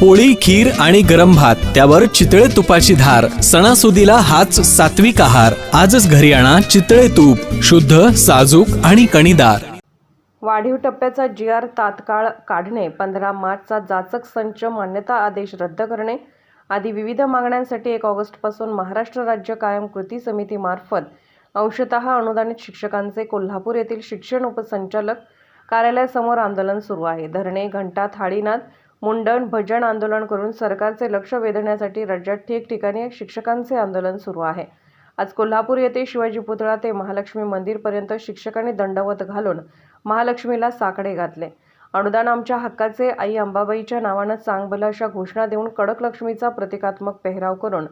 पोळी खीर आणि गरम भात त्यावर चितळे तुपाची धार सणासुदीला हाच सात्विक आहार. आजच घरी आणा चितळे तूप शुद्ध साजूक आणि कणीदार. वाढीव टप्प्याचा जी आर तात्काळ काढणे पंधरा मार्चचा जाचक संच मान्यता आदेश रद्द करणे आदी विविध मागण्यांसाठी एक ऑगस्टपासून महाराष्ट्र राज्य कायम कृती समितीमार्फत अंशतः अनुदानित शिक्षकांचे कोल्हापूर येथील शिक्षण उपसंचालक कार्यालयासमोर आंदोलन सुरू आहे. धरणे घंटा थाळीनाथ मुंडण भजन आंदोलन करून सरकारचे लक्ष वेधण्यासाठी राज्यात ठिकठिकाणी शिक्षकांचे आंदोलन सुरू आहे. आज कोल्हापूर येथे शिवाजी पुतळा ते महालक्ष्मी मंदिरपर्यंत शिक्षकांनी दंडवत घालून महालक्ष्मीला साकडे घातले. अनुदान आमच्या हक्काचे आई अंबाबाईच्या नावानं चांगभलं अशा घोषणा देऊन कडक लक्ष्मीचा प्रतिकात्मक पेहराव करून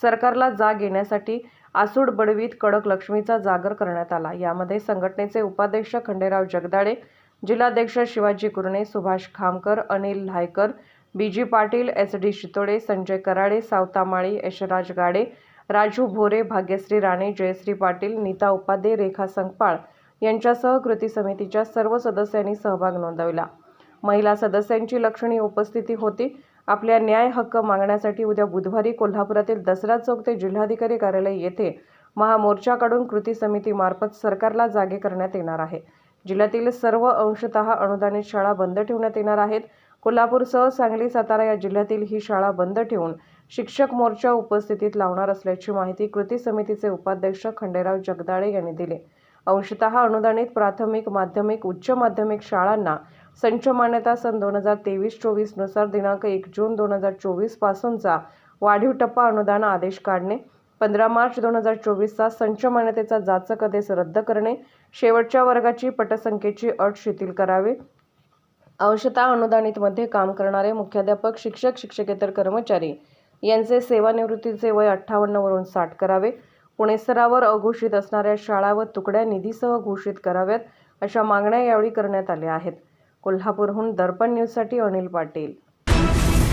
सरकारला जाग येण्यासाठी आसूड बडवीत कडक लक्ष्मीचा जागर करण्यात आला. यामध्ये संघटनेचे उपाध्यक्ष खंडेराव जगदाळे जिल्हाध्यक्ष Shivaji Kurane Subhash Khamkar Anil Laykar B G Patil S D Shitode Sanjay Karade Savatamali Yashraj Gade Raju Bhore Bhagyashree Rane Jayashree Patil Neeta Upadhye Rekha Sankpal यांच्यासह कृती समितीच्या सर्व सदस्यांनी सहभाग नोंदवला. महिला सदस्यांची लक्षणीय उपस्थिती होती. आपल्या न्याय हक्क मागण्यासाठी उद्या बुधवारी कोल्हापुरातील दसरा चौक ते जिल्हाधिकारी कार्यालय येथे महामोर्चाकडून कृती समितीमार्फत सरकारला जागे करण्यात येणार आहे. जिल्ह्यातील सर्व अंशतः अनुदानित शाळा बंद ठेवण्यात येणार आहेत. कोल्हापूरसह सांगली सातारा या जिल्ह्यातील ही शाळा बंद ठेवून शिक्षक मोर्चा उपस्थितीत लावणार असल्याची माहिती कृती समितीचे उपाध्यक्ष खंडेराव जगदाळे यांनी दिली. अंशतः अनुदानित प्राथमिक माध्यमिक उच्च माध्यमिक शाळांना संच मान्यता सन दोन हजार तेवीस चोवीसनुसार दिनांक एक जून दोन हजार चोवीस पासूनचा वाढीव टप्पा अनुदान आदेश काढणे पंधरा मार्च दोन हजार चोवीसचा संच मान्यतेचा जाचक आदेश रद्द करणे शेवटच्या वर्गाची पटसंख्येची अट शिथिल करावी. अंशतः अनुदानितमध्ये काम करणारे मुख्याध्यापक शिक्षक शिक्षकेतर कर्मचारी यांचे सेवानिवृत्तीचे वय अठ्ठावन्नवरून साठ करावे. पुणे स्तरावर अघोषित असणाऱ्या शाळा व तुकड्या निधीसह घोषित कराव्यात अशा मागण्या यावेळी करण्यात आल्या आहेत. कोल्हापूरहून दर्पण न्यूजसाठी अनिल पाटील.